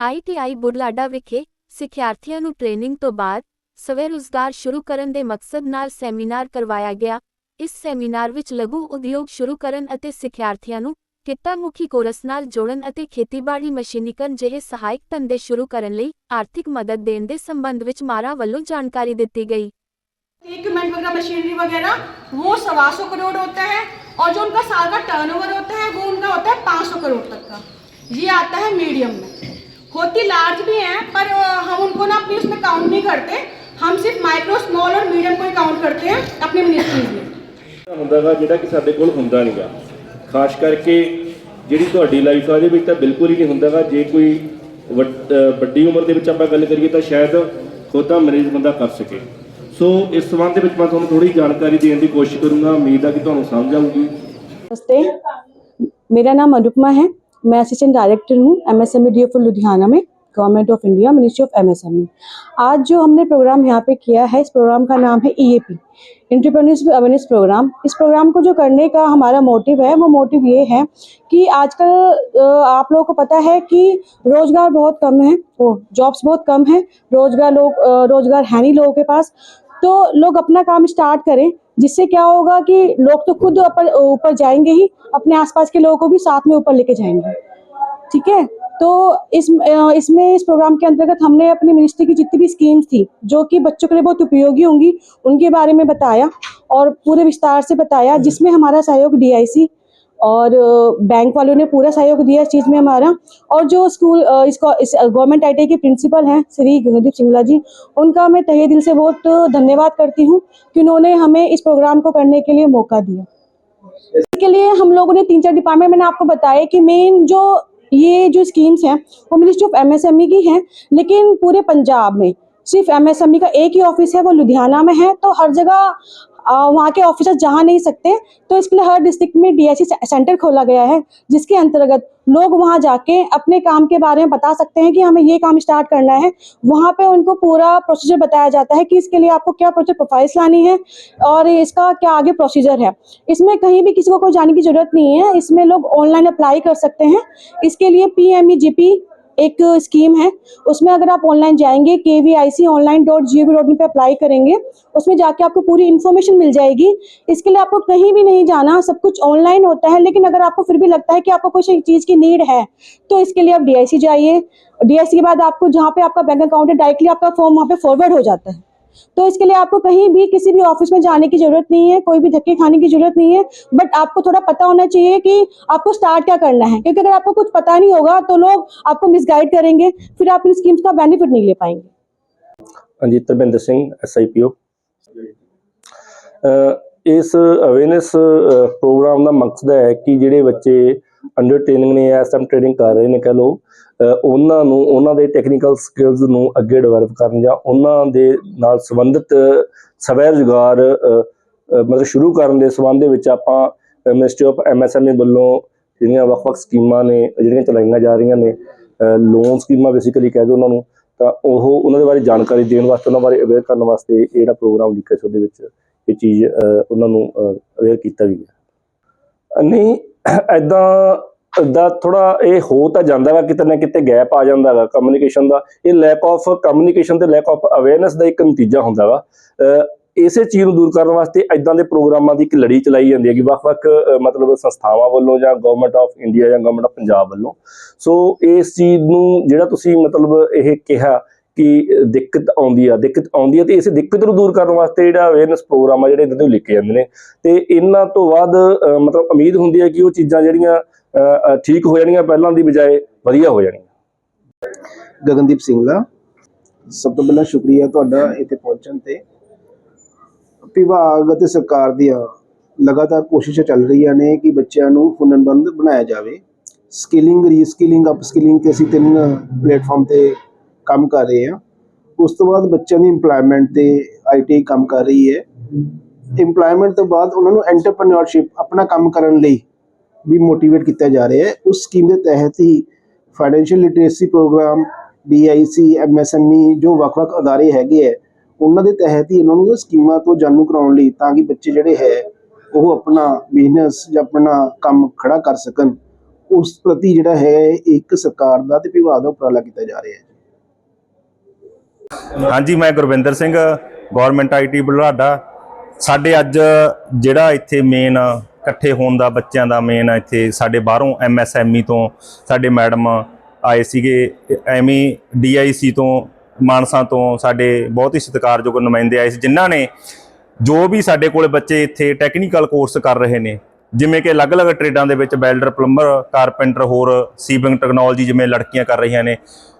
ITI Budhlada ਵਿਖੇ ਸਿੱਖਿਆਰਥੀਆਂ ਨੂੰ training ਤੋਂ ਬਾਅਦ ਸਵੈ ਰੁਜ਼ਗਾਰ ਸ਼ੁਰੂ ਕਰਨ ਦੇ ਮਕਸਦ ਨਾਲ ਸੈਮੀਨਾਰ ਕਰਵਾਇਆ ਗਿਆ ਇਸ ਸੈਮੀਨਾਰ ਵਿੱਚ ਲਘੂ ਉਦਯੋਗ ਸ਼ੁਰੂ ਕਰਨ ਅਤੇ ਸਿੱਖਿਆਰਥੀਆਂ ਨੂੰ ਕਿੱਤਾ ਮੁਖੀ ਕੋਰਸ ਨਾਲ ਜੋੜਨ ਅਤੇ ਖੇਤੀਬਾੜੀ ਮਸ਼ੀਨੀਕਰਨ ਜਿਹੇ ਸਹਾਇਕ ਧੰਦੇ ਸ਼ੁਰੂ ਕਰਨ ਲਈ ਆਰਥਿਕ ਮਦਦ ਦੇਣ ਦੇ ਸੰਬੰਧ ਵਿੱਚ ਮਾਰਾ ਵੱਲੋਂ ਜਾਣਕਾਰੀ ਦਿੱਤੀ ਗਈ इक्विपमेंट वगैरह मशीनरी वगैरह वो सवा सौ करोड़ होता है और जो उनका साल का टर्नओवर होता है वो उनका होता है पाँच सौ करोड़ तक का ये आता है मीडियम में होती लार्ज भी हैं पर अ, हम उनको ना अपनी उसमें काउंट नहीं करते हम सिर्फ माइक्रो स्मॉल और मीडियम को ही काउंट करते हैं अपनी मिनिस्ट्रीज में ਹੁੰਦਾਗਾ ਜਿਹੜਾ ਕਿ ਸਾਡੇ ਕੋਲ ਹੁੰਦਾ ਨਹੀਂਗਾ ਖਾਸ ਕਰਕੇ ਜਿਹੜੀ ਤੁਹਾਡੀ ਲਾਈਫ ਆ ਉਹਦੇ ਵਿੱਚ ਤਾਂ ਬਿਲਕੁਲ ਹੀ ਨਹੀਂ ਹੁੰਦਾਗਾ ਜੇ ਕੋਈ ਵੱਡ- ਅਹ ਵੱਡੀ ਉਮਰ ਦੇ ਵਿੱਚ ਆਪਾਂ ਗੱਲ ਕਰੀਏ ਤਾਂ ਸ਼ਾਇਦ ਖੁਦ ਦਾ ਮਰੀਜ਼ ਬੰਦਾ ਕਰ ਸਕੇ ਸੋ ਇਸ ਸੰਬੰਧ ਦੇ ਵਿੱਚ ਮੈਂ ਤੁਹਾਨੂੰ ਥੋੜੀ ਜਾਣਕਾਰੀ ਦੇਣ ਦੀ ਕੋਸ਼ਿਸ਼ ਕਰੂੰਗਾ ਉਮੀਦ ਆ ਕਿ ਤੁਹਾਨੂੰ ਸਮਝ ਆਊਗੀ नमस्ते मेरा नाम अनुपमा है मैं असिस्टेंट डायरेक्टर हूँ एम एस फॉर लुधियाना में government of India ministry of MSME आज जो हमने प्रोग्राम यहाँ पे किया है, इस प्रोग्राम का नाम है ईएपी इंटरप्रेन्योरशिप अवेयरनेस प्रोग्राम इस प्रोग्राम को जो करने का हमारा मोटिव है, वो मोटिव ये है कि आजकल आप लोगों को पता है कि रोज़गार बहुत कम है जॉब्स बहुत कम है, रोज़गार लोग रोज़गार है नहीं लोगों के पास तो लोग अपना काम स्टार्ट करें जिससे क्या होगा कि लोग तो खुद ऊपर जाएँगे ही, अपने आसपास के लोगों को भी साथ में ऊपर लेके जाएँगे। ठीक है? तो इस इसमें, इस प्रोग्राम के अंतर्गत हमने अपनी मिनिस्ट्री की जितनी भी स्कीम्स थी, जो कि बच्चों के लिए बहुत उपयोगी होंगी, उनके बारे में बताया और पूरे विस्तार से बताया, जिसमें हमारा सहयोग डीआईसी और बैंक वालों ने पूरा सहयोग दिया इस चीज़ में हमारा। और जो स्कूल इसको, इस गवर्नमेंट आई के प्रिंसिपल हैं, श्री गगनदीप सिंगला जी, उनका मैं तहे दिल से बहुत धन्यवाद करती हूँ कि उन्होंने हमें इस प्रोग्राम को करने के लिए मौका दिया। इसके लिए हम लोगों ने तीन चार डिपार्टमेंट मैंने आपको बताया कि मेन जो ये जो स्कीम्स हैं, वो मिनिस्ट्री ऑफ़ एमएसएमई की हैं, लेकिन पूरे पंजाब में सिर्फ़ एमएसएमई का एक ही ऑफ़िस है, वो लुधियाना में है तो हर जगह वहाँ के ऑफिसर जा नहीं सकते तो इसके लिए हर डिस्ट्रिक्ट में डीएससी सेंटर खोला गया है, जिसके अंतर्गत लोग वहाँ जाके अपने काम के बारे में बता सकते हैं कि हमें ये काम स्टार्ट करना है। वहाँ पे उनको पूरा प्रोसीजर बताया जाता है कि इसके लिए आपको क्या प्रोजेक्ट प्रोफाइल्स लानी है और इसका क्या आगे प्रोसीजर है। इसमें कहीं भी किसी को कोई जाने की ज़रूरत नहीं है, इसमें लोग ऑनलाइन अप्लाई कर सकते हैं। इसके लिए पी एम एक स्कीम है। उसमें अगर आप ऑनलाइन जाएँगे के V I C online dot G O V dot in पर अप्लाई करेंगे, उसमें जाके आपको पूरी इन्फॉर्मेशन मिल जाएगी। इसके लिए आपको कहीं भी नहीं जाना, सब कुछ ऑनलाइन होता है, लेकिन अगर आपको फिर भी लगता है कि आपको कुछ चीज़ की नीड है तो इसके लिए आप डी आई सी जाइए। डी आई सी के बाद आपको जहाँ पे आपका बैंक अकाउंट है डायरेक्टली आपका फॉर्म वहाँ पे फॉरवर्ड हो जाता है। तो इसके लिए आपको कहीं भी किसी भी ऑफिस में जाने की जरूरत नहीं है कोई भी धक्के खाने की जरूरत नहीं है बट आपको थोड़ा पता होना चाहिए कि आपको स्टार्ट क्या करना है क्योंकि अगर आपको कुछ पता नहीं होगा तो लोग आपको मिसगाइड करेंगे फिर आप इन स्कीम्स का बेनिफिट नहीं ले पाएंगे ਹਾਂਜੀ ਤਰਵਿੰਦਰ ਸਿੰਘ ਐਸਆਈਪੀਓ ਇਸ ਅਵੇਅਰਨੈਸ ਪ੍ਰੋਗਰਾਮ ਦਾ ਮਕਸਦ ਹੈ ਕਿ ਜਿਹੜੇ ਬੱਚੇ ਅੰਡਰ ਟ੍ਰੇਨਿੰਗ ਨੇ ਇਸ ਟਾਈਮ ਟ੍ਰੇਨਿੰਗ ਕਰ ਰਹੇ ਨੇ ਕਹ ਲੋ ਉਹਨਾਂ ਨੂੰ, ਉਹਨਾਂ ਦੇ ਟੈਕਨੀਕਲ ਸਕਿੱਲਸ ਨੂੰ ਅੱਗੇ ਡਿਵੈਲਪ ਕਰਨ ਜਾਂ ਉਹਨਾਂ ਦੇ ਨਾਲ ਸੰਬੰਧਿਤ ਸਵੈ ਰੁਜ਼ਗਾਰ ਮਤਲਬ ਸ਼ੁਰੂ ਕਰਨ ਦੇ ਸੰਬੰਧ ਦੇ ਵਿੱਚ ਆਪਾਂ ਮਿਨਿਸਟਰੀ ਆਫ ਐਮਐਸਐਮਈ ਵੱਲੋਂ ਜਿਹੜੀਆਂ ਵੱਖ-ਵੱਖ ਸਕੀਮਾਂ ਨੇ, ਜਿਹੜੀਆਂ ਚਲਾਈਆਂ ਜਾ ਰਹੀਆਂ ਨੇ ਲੋਨ ਸਕੀਮਾਂ ਬੇਸਿਕਲੀ ਕਹਿ ਦੋ ਉਹਨਾਂ ਨੂੰ, ਤਾਂ ਉਹ ਉਹਨਾਂ ਦੇ ਬਾਰੇ ਜਾਣਕਾਰੀ ਦੇਣ ਵਾਸਤੇ, ਉਹਨਾਂ ਬਾਰੇ ਅਵੇਅਰ ਕਰਨ ਵਾਸਤੇ ਜਿਹੜਾ ਪ੍ਰੋਗਰਾਮ ਲਿਖਿਆ ਸੀ ਉਹਦੇ ਵਿੱਚ ਇਹ ਚੀਜ਼ ਉਹਨਾਂ ਨੂੰ ਅਵੇਅਰ ਕੀਤਾ ਵੀ ਗਿਆ। ਨਹੀਂ ਐਦਾਂ ਦਾ ਥੋੜਾ ਇਹ ਹੋ ਤਾਂ ਜਾਂਦਾ ਵਾ ਕਿਤੇ ਨਾ ਕਿਤੇ ਗੈਪ ਆ ਜਾਂਦਾ ਵਾ ਕਮਿਊਨੀਕੇਸ਼ਨ ਦਾ। ਇਹ ਲੈਕ ਆਫ ਕਮਿਊਨੀਕੇਸ਼ਨ ਤੇ ਲੈਕ ਆਫ ਅਵੇਅਰਨੈਸ ਦਾ ਇੱਕ ਨਤੀਜਾ ਹੁੰਦਾ ਵਾ। ਅ, ਇਸੇ ਚੀਜ਼ ਨੂੰ ਦੂਰ ਕਰਨ ਵਾਸਤੇ ਐਦਾਂ ਦੇ ਪ੍ਰੋਗਰਾਮਾਂ ਦੀ ਇੱਕ ਲੜੀ ਚਲਾਈ ਜਾਂਦੀ ਹੈ ਕਿ ਵੱਖ-ਵੱਖ ਮਤਲਬ ਸੰਸਥਾਵਾਂ ਵੱਲੋਂ ਜਾਂ ਗਵਰਨਮੈਂਟ ਆਫ ਇੰਡੀਆ ਜਾਂ ਗਵਰਨਮੈਂਟ ਆਫ ਪੰਜਾਬ ਵੱਲੋਂ। ਸੋ ਇਸ ਚੀਜ਼ ਨੂੰ ਜਿਹੜਾ ਤੁਸੀਂ ਮਤਲਬ ਇਹ ਕਿਹਾ ਕਿ ਦਿੱਕਤ ਆਉਂਦੀ ਆ, ਦਿੱਕਤ ਆਉਂਦੀ ਆ ਤੇ ਇਸ ਦਿੱਕਤ ਨੂੰ ਦੂਰ ਕਰਨ ਵਾਸਤੇ ਜਿਹੜਾ ਅਵੇਅਰਨੈਸ ਪ੍ਰੋਗਰਾਮ ਆ ਜਿਹੜੇ ਇਹਨਾਂ ਤੋਂ ਲਿਖੇ ਜਾਂਦੇ ਨੇ। ਤੇ ਇਹਨਾਂ ਤੋਂ ਬਾਅਦ ਮਤਲਬ ਉਮੀਦ ਹੁੰਦੀ ਹੈ ਕਿ ਉਹ ਚੀਜ਼ਾਂ ਜਿਹੜੀਆਂ ਠੀਕ ਹੋ ਜਾਣੀਆਂ ਪਹਿਲਾਂ ਦੀ ਬਜਾਏ ਵਧੀਆ ਹੋ ਜਾਣੀਆਂ। ਗਗਨਦੀਪ ਸਿੰਘਲਾ ਸਭ ਤੋਂ ਪਹਿਲਾਂ ਸ਼ੁਕਰੀਆ ਤੁਹਾਡਾ ਇੱਥੇ ਪਹੁੰਚਣ ਤੇ। ਵਿਭਾਗ ਅਤੇ ਸਰਕਾਰ ਦੀਆਂ ਲਗਾਤਾਰ ਕੋਸ਼ਿਸ਼ਾਂ ਚੱਲ ਰਹੀਆਂ ਨੇ ਕਿ ਬੱਚਿਆਂ ਨੂੰ ਹੁਨਰਮੰਦ ਬਣਾਇਆ ਜਾਵੇ। ਸਕਿਲਿੰਗ ਰੀਸਕਿਲਿੰਗ ਅਪਸਕਿਲਿੰਗ ਤੇ ਅਸੀਂ ਤਿੰਨ ਪਲੇਟਫਾਰਮ ਤੇ ਕੰਮ ਕਰ ਰਹੇ ਹਾਂ। ਉਸ ਤੋਂ ਬਾਅਦ ਬੱਚਿਆਂ ਦੀ EMPLOYMENT ਤੇ ਆਈਟੀ ਕੰਮ ਕਰ ਰਹੀ ਹੈ। EMPLOYMENT ਤੋਂ ਬਾਅਦ ਉਹਨਾਂ ਨੂੰ ਐਂਟਰਪ੍ਰੀਨਿਓਰਸ਼ਿਪ ਆਪਣਾ ਕੰਮ ਕਰਨ ਲਈ ਵੀ ਮੋਟੀਵੇਟ ਕੀਤਾ ਜਾ ਰਿਹਾ ਹੈ। ਉਸ ਸਕੀਮ ਦੇ ਤਹਿਤ ਹੀ financial literacy programme DIC MSME ਜੋ ਵੱਖ-ਵੱਖ ਅਦਾਰੇ ਹੈਗੇ ਹੈ, ਉਹਨਾਂ ਦੇ ਤਹਿਤ ਹੀ ਉਹਨਾਂ ਨੂੰ ਸਕੀਮਾਂ ਤੋਂ ਜਾਣੂ ਕਰਾਉਣ ਲਈ ਤਾਂ ਕਿ ਬੱਚੇ ਜਿਹੜੇ ਹੈ, ਉਹ ਆਪਣਾ ਬਿਜ਼ਨਸ ਜਾਂ ਆਪਣਾ ਕੰਮ ਖੜਾ ਕਰ ਸਕਣ। ਉਸ ਪ੍ਰਤੀ ਜਿਹੜਾ ਹੈ, ਇੱਕ ਸਰਕਾਰ ਦਾ ਤੇ ਵਿਭਾਗ ਦਾ ਉਪਰਾਲਾ ਕੀਤਾ ਜਾ ਰਿਹਾ ਹੈ। ਹਾਂਜੀ, ਮੈਂ ਗੁਰਵਿੰਦਰ ਸਿੰਘ ਗਵਰਨਮੈਂਟ ਆਈਟੀ ਬੁਢਲਾਡਾ। ਸਾਡੇ ਅੱਜ ਜਿਹੜਾ ਇੱਥੇ ਮੇਨ ਇਕੱਠੇ ਹੋਣ ਦਾ, ਬੱਚਿਆਂ ਦਾ ਮੇਨ ਇੱਥੇ ਸਾਡੇ ਬਾਹਰੋਂ ਐਮਐਸਐਮਈ ਤੋਂ ਸਾਡੇ ਮੈਡਮ ਆਏ ਸੀਗੇ। ਐਮਈ ਡੀਆਈਸੀ ਤੋਂ, ਮਾਨਸਾ ਤੋਂ ਸਾਡੇ ਬਹੁਤ ਹੀ ਸਤਿਕਾਰਯੋਗ ਨੁਮਾਇੰਦੇ ਆਏ ਸੀ, ਜਿਨ੍ਹਾਂ ਨੇ ਜੋ ਵੀ ਸਾਡੇ ਕੋਲ ਬੱਚੇ ਇੱਥੇ ਟੈਕਨੀਕਲ ਕੋਰਸ ਕਰ ਰਹੇ ਨੇ, ਜਿਵੇਂ ਕਿ ਅਲੱਗ-ਅਲੱਗ ਟ੍ਰੇਡਾਂ ਦੇ ਵਿੱਚ ਵੈਲਡਰ ਪਲੰਬਰ, ਕਾਰਪੈਂਟਰ, ਹੋਰ ਸੀਵਿੰਗ ਟੈਕਨੋਲੋਜੀ ਜਿਵੇਂ ਲੜਕੀਆਂ ਕਰ ਰਹੀਆਂ ਨੇ,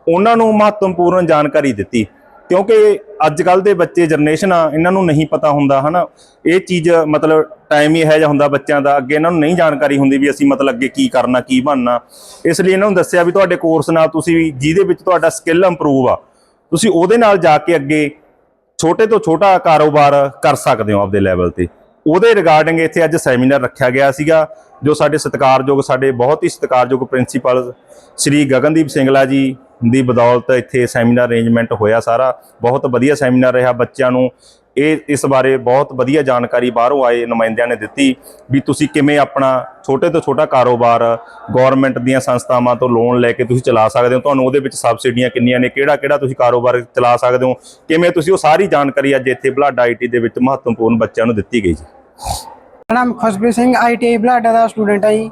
ਉਹਨਾਂ ਨੂੰ ਮਹੱਤਵਪੂਰਨ ਜਾਣਕਾਰੀ ਦਿੱਤੀ। ਕਿਉਂਕਿ ਅੱਜ ਕੱਲ ਦੇ ਬੱਚੇ ਜਨਰੇਸ਼ਨ ਆ, ਇਹਨਾਂ ਨੂੰ ਨਹੀਂ ਪਤਾ ਹੁੰਦਾ, ਹਨਾ? ਇਹ ਚੀਜ਼ ਮਤਲਬ ਟਾਈਮ ਹੀ ਇਹੋ ਜਿਹਾ ਹੁੰਦਾ ਬੱਚਿਆਂ ਦਾ, ਅੱਗੇ ਇਹਨਾਂ ਨੂੰ ਨਹੀਂ ਜਾਣਕਾਰੀ ਹੁੰਦੀ ਵੀ ਅਸੀਂ ਮਤਲਬ ਅੱਗੇ ਕੀ ਕਰਨਾ, ਕੀ ਬਣਨਾ। ਇਸ ਲਈ ਇਹਨਾਂ ਨੂੰ ਦੱਸਿਆ ਵੀ ਤੁਹਾਡੇ ਕੋਰਸ ਨਾਲ ਤੁਸੀਂ ਜਿਹਦੇ ਵਿੱਚ ਤੁਹਾਡਾ ਸਕਿੱਲ ਇੰਪਰੂਵ ਆ, ਤੁਸੀਂ ਉਹਦੇ ਨਾਲ ਜਾ ਕੇ ਅੱਗੇ ਛੋਟੇ ਤੋਂ ਛੋਟਾ ਕਾਰੋਬਾਰ ਕਰ ਸਕਦੇ ਹੋ ਆਪਦੇ ਲੈਵਲ ਤੇ। ਉਹਦੇ ਰਿਗਾਰਡਿੰਗ ਇੱਥੇ ਅੱਜ ਸੈਮੀਨਾਰ ਰੱਖਿਆ ਗਿਆ ਸੀਗਾ, ਜੋ ਸਾਡੇ ਸਤਿਕਾਰਯੋਗ, ਸਾਡੇ ਬਹੁਤ ਹੀ ਸਤਿਕਾਰਯੋਗ ਪ੍ਰਿੰਸੀਪਲ ਸ਼੍ਰੀ ਗਗਨਦੀਪ ਸਿੰਗਲਾ ਜੀ ਦੀ ਬਦੌਲਤ ਇੱਥੇ ਸੈਮੀਨਾਰ ਅਰੇਂਜਮੈਂਟ ਹੋਇਆ ਸਾਰਾ। ਬਹੁਤ ਵਧੀਆ ਸੈਮੀਨਾਰ ਰਿਹਾ ਬੱਚਿਆਂ ਨੂੰ। ਇਹ, ਇਸ ਬਾਰੇ ਬਹੁਤ ਵਧੀਆ ਜਾਣਕਾਰੀ ਬਾਹਰੋਂ ਆਏ ਨੁਮਾਇੰਦਿਆਂ ਨੇ ਦਿੱਤੀ ਵੀ ਤੁਸੀਂ ਕਿਵੇਂ ਆਪਣਾ ਛੋਟੇ ਤੋਂ ਛੋਟਾ ਕਾਰੋਬਾਰ ਗਵਰਨਮੈਂਟ ਦੀਆਂ ਸੰਸਥਾਵਾਂ ਤੋਂ ਲੋਨ ਲੈ ਕੇ ਤੁਸੀਂ ਚਲਾ ਸਕਦੇ ਹੋ। ਤੁਹਾਨੂੰ ਉਹਦੇ ਵਿੱਚ ਸਬਸਿਡੀਆਂ ਕਿੰਨੀਆਂ ਨੇ ਕਿਹੜਾ ਕਿਹੜਾ ਤੁਸੀਂ ਕਾਰੋਬਾਰ ਚਲਾ ਸਕਦੇ ਹੋ, ਕਿਵੇਂ ਤੁਸੀਂ ਉਹ ਸਾਰੀ ਜਾਣਕਾਰੀ ਅੱਜ ਇੱਥੇ ਬਲਾਡਾ ਆਈਟੀ ਦੇ ਵਿੱਚ ਮਹੱਤਵਪੂਰਨ ਬੱਚਿਆਂ ਨੂੰ ਦਿੱਤੀ ਗਈ ਜੀ। ਮੇਰਾ ਨਾਮ ਖੁਸ਼ਪ੍ਰੀਤ ਸਿੰਘ ਆਈਟੀਆਈ ਬਲਾਡਾ ਦਾ ਸਟੂਡੈਂਟ ਹੈ ਜੀ।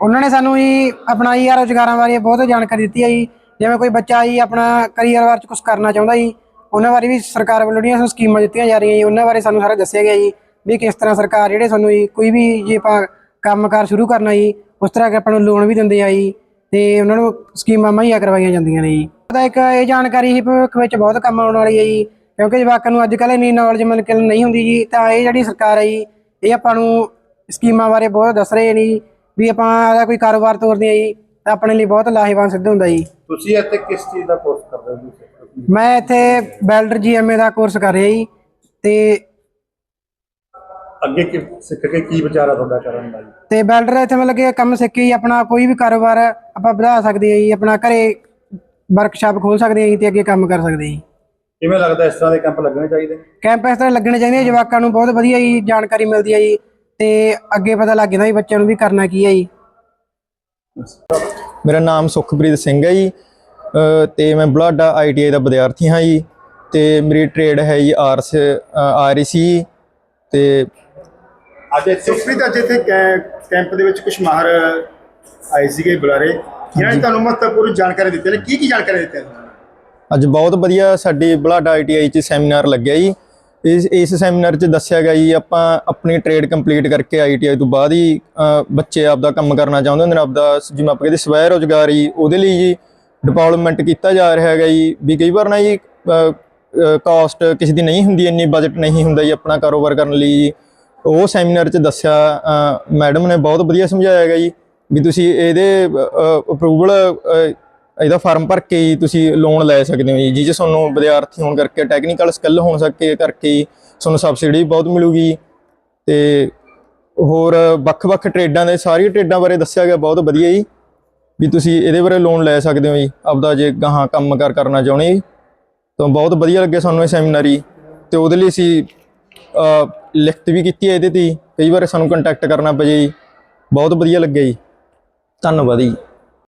ਉਹਨਾਂ ਨੇ ਸਾਨੂੰ ਜੀ ਆਪਣਾ ਜੀ ਰੁਜ਼ਗਾਰਾਂ ਬਾਰੇ ਬਹੁਤ ਜਾਣਕਾਰੀ ਦਿੱਤੀ ਹੈ ਜੀ। ਜਿਵੇਂ ਕੋਈ ਬੱਚਾ ਜੀ ਆਪਣਾ ਕਰੀਅਰ ਬਾਰੇ ਚ ਕੁਝ ਕਰਨਾ ਚਾਹੁੰਦਾ ਜੀ, ਉਹਨਾਂ ਬਾਰੇ ਵੀ ਸਰਕਾਰ ਵੱਲੋਂ ਜਿਹੜੀਆਂ ਸਾਨੂੰ ਸਕੀਮਾਂ ਦਿੱਤੀਆਂ ਜਾ ਰਹੀਆਂ ਜੀ, ਉਹਨਾਂ ਬਾਰੇ ਸਾਨੂੰ ਸਾਰਾ ਦੱਸਿਆ ਗਿਆ ਜੀ, ਵੀ ਕਿਸ ਤਰ੍ਹਾਂ ਸਰਕਾਰ ਜਿਹੜੇ ਸਾਨੂੰ ਜੀ, ਕੋਈ ਵੀ ਜੇ ਆਪਾਂ ਕੰਮਕਾਰ ਸ਼ੁਰੂ ਕਰਨਾ ਜੀ, ਉਸ ਤਰ੍ਹਾਂ ਕਿ ਆਪਾਂ ਨੂੰ ਲੋਨ ਵੀ ਦਿੰਦੇ ਆ ਜੀ, ਤੇ ਉਹਨਾਂ ਨੂੰ ਸਕੀਮਾਂ ਮੁਹੱਈਆ ਕਰਵਾਈਆਂ ਜਾਂਦੀਆਂ ਨੇ ਜੀ। ਤਾਂ ਇੱਕ ਇਹ ਜਾਣਕਾਰੀ ਹੀ ਭਵਿੱਖ ਵਿੱਚ ਬਹੁਤ ਕੰਮ ਆਉਣ ਵਾਲੀ ਹੈ ਜੀ, ਕਿਉਂਕਿ ਜਵਾਕਾਂ ਨੂੰ ਅੱਜ ਕੱਲ੍ਹ ਇੰਨੀ ਨੌਲੇਜ ਮਿਲ ਨਹੀਂ ਹੁੰਦੀ ਜੀ, ਤਾਂ ਇਹ ਜਿਹੜੀ ਸਰਕਾਰ ਹੈ ਜੀ, ਇਹ ਆਪਾਂ ਨੂੰ ਸਕੀਮਾਂ ਬਾਰੇ ਬਹੁਤ ਦੱਸ ਰਹੇ ਨੇ ਜੀ, ਵੀ ਆਪਾਂ ਕੋਈ ਕਾਰੋਬਾਰ ਤੋਰਦੇ ਆ ਜੀ, ਤਾਂ ਆਪਣੇ ਲਈ ਬਹੁਤ ਲਾਹੇਵੰਦ ਸਿੱਧ ਹੁੰਦਾ ਜੀ। ਤੁਸੀਂ ਇੱਥੇ ਕਿਸ ਚੀਜ਼ ਦਾ ਕੋਰਸ ਕਰ ਰਹੇ ਹੋ? ਜੀ ਮੈਂ ਇੱਥੇ ਵੈਲਡਰ ਜੀਐਮਏ ਦਾ ਕੋਰਸ ਕਰ ਰਿਹਾ ਜੀ ਤੇ ਅੱਗੇ ਕੀ ਸਿੱਖ ਕੇ ਕੀ ਵਿਚਾਰ ਆ ਤੁਹਾਡਾ ਕਰਨ ਦਾ ਜੀ? ਤੇ ਵੈਲਡਰ ਇੱਥੇ ਮਤਲਬ ਕਿ ਕੰਮ ਸਿੱਖ ਕੇ ਹੀ ਆਪਣਾ ਕੋਈ ਵੀ ਕਾਰੋਬਾਰ ਆਪਾਂ ਵਧਾ ਸਕਦੇ ਆ ਜੀ ਆਪਣਾ ਘਰੇ ਵਰਕਸ਼ਾਪ ਖੋਲ ਸਕਦੇ ਆ ਜੀ ਤੇ ਅੱਗੇ ਕੰਮ ਕਰ ਸਕਦੇ ਜੀ। ਕਿਵੇਂ ਲੱਗਦਾ ਇਸ ਤਰ੍ਹਾਂ ਦੇ ਕੈਂਪ ਲੱਗਣੇ ਚਾਹੀਦੇ? ਕੈਂਪ ਇਸ ਤਰ੍ਹਾਂ ਲੱਗਣੇ ਚਾਹੀਦੇ ਆ ਜਵਾਕਾਂ ਨੂੰ ਬਹੁਤ ਵਧੀਆ ਜੀ ਜਾਣਕਾਰੀ ਮਿਲਦੀ ਹੈ ਜੀ ਤੇ ਅੱਗੇ ਪਤਾ ਲੱਗ ਜਾਂਦਾ ਵੀ ਬੱਚਿਆਂ ਨੂੰ ਵੀ ਕਰਨਾ ਕੀ ਹੈ ਜੀ। ਮੇਰਾ ਨਾਮ ਸੁਖਪ੍ਰੀਤ ਸਿੰਘ ਹੈ ਜੀ ਤੇ ਮੈਂ ਬਲਾਡਾ ਆਈਟੀਆਈ ਦਾ ਵਿਦਿਆਰਥੀ ਹਾਂ ਜੀ ਤੇ ਮੇਰੀ ਟ੍ਰੇਡ ਹੈ ਜੀ ਆਰਸ ਆਰਸੀ ਤੇ ਅੱਜ ਸੁਖਪ੍ਰੀਤ ਅੱਜ ਇੱਥੇ ਕੈਂਪ ਦੇ ਵਿੱਚ ਕੁਝ ਮਾਹਰ ਆਏ ਸੀਗੇ ਬੁਲਾਰੇ। ਜਿਨ੍ਹਾਂ ਨੇ ਤੁਹਾਨੂੰ ਮਹੱਤਵਪੂਰਨ ਜਾਣਕਾਰੀ ਦਿੱਤੀ? ਨੇ ਕੀ ਕੀ ਜਾਣਕਾਰੀ ਦਿੱਤੀ ਅੱਜ? ਬਹੁਤ ਵਧੀਆ ਸਾਡੀ ਬਲਾਡਾ ਆਈਟੀਆਈ ਚ ਸੈਮੀਨਾਰ ਲੱਗਿਆ ਜੀ ਇਸ ਇਸ ਸੈਮੀਨਾਰ ਚ ਦੱਸਿਆ ਗਿਆ ਜੀ ਆਪਾਂ ਆਪਣੀ ਟ੍ਰੇਡ ਕੰਪਲੀਟ ਕਰਕੇ ਆਈਟੀਆਈ ਤੋਂ ਬਾਅਦ ਹੀ ਅ, ਬੱਚੇ ਆਪਦਾ ਕੰਮ ਕਰਨਾ ਚਾਹੁੰਦੇ ਹੁੰਦੇ ਨੇ ਆਪਦਾ ਜਿਵੇਂ ਆਪਾਂ ਕਹਿੰਦੇ ਸਵੈ ਰੋਜ਼ਗਾਰੀ ਉਹਦੇ ਲਈ ਜੀ ਡਿਵੈਲਪਮੈਂਟ ਕੀਤਾ ਜਾ ਰਿਹਾ ਹੈਗਾ ਜੀ ਵੀ ਕਈ ਵਾਰ ਨਾ ਜੀ ਕਾਸਟ ਕਿਸੇ ਦੀ ਨਹੀਂ ਹੁੰਦੀ ਇੰਨੀ ਬਜਟ ਨਹੀਂ ਹੁੰਦਾ ਜੀ ਆਪਣਾ ਕਾਰੋਬਾਰ ਕਰਨ ਲਈ ਜੀ। ਉਹ ਸੈਮੀਨਾਰ 'ਚ ਦੱਸਿਆ ਮੈਡਮ ਨੇ ਬਹੁਤ ਵਧੀਆ ਸਮਝਾਇਆ ਹੈਗਾ ਜੀ ਵੀ ਤੁਸੀਂ ਇਹਦੇ ਅਪਰੂਵਲ ਇਹਦਾ ਫਾਰਮ ਭਰ ਕੇ ਹੀ ਤੁਸੀਂ ਲੋਨ ਲੈ ਸਕਦੇ ਹੋ ਜੀ ਜਿਹ 'ਚ ਤੁਹਾਨੂੰ ਵਿਦਿਆਰਥੀ ਹੋਣ ਕਰਕੇ ਟੈਕਨੀਕਲ ਸਕਿੱਲ ਹੋਣ ਸਕੇ ਕਰਕੇ ਤੁਹਾਨੂੰ ਸਬਸਿਡੀ ਵੀ ਬਹੁਤ ਮਿਲੂਗੀ। ਤੇ ਹੋਰ ਵੱਖ-ਵੱਖ ਟ੍ਰੇਡਾਂ ਦੇ ਸਾਰੀਆਂ ਟ੍ਰੇਡਾਂ ਬਾਰੇ ਦੱਸਿਆ ਗਿਆ, ਬਹੁਤ ਵਧੀਆ ਜੀ। ਵੀ ਤੁਸੀਂ ਇਹਦੇ ਬਾਰੇ ਲੋਨ ਲੈ ਸਕਦੇ ਹੋ ਜੀ, ਆਪਦਾ ਜੇ ਗਾਹਾਂ ਕੰਮਕਾਰ ਕਰਨਾ ਚਾਹੁੰਦੇ ਜੀ। ਤਾਂ ਬਹੁਤ ਵਧੀਆ ਲੱਗਿਆ ਸਾਨੂੰ ਇਹ ਸੈਮੀਨਾਰੀ ਜੀ। ਤੇ ਉਹਦੇ ਲਈ ਅਸੀਂ ਲਿਖਤ ਵੀ ਕੀਤੀ ਹੈ ਇਹਦੇ ਤੇ ਕਈ ਵਾਰ ਸਾਨੂੰ ਕੰਟੈਕਟ ਕਰਨਾ ਪਏ ਜੀ। ਬਹੁਤ ਵਧੀਆ ਲੱਗਿਆ ਜੀ। ਧੰਨਵਾਦ ਜੀ।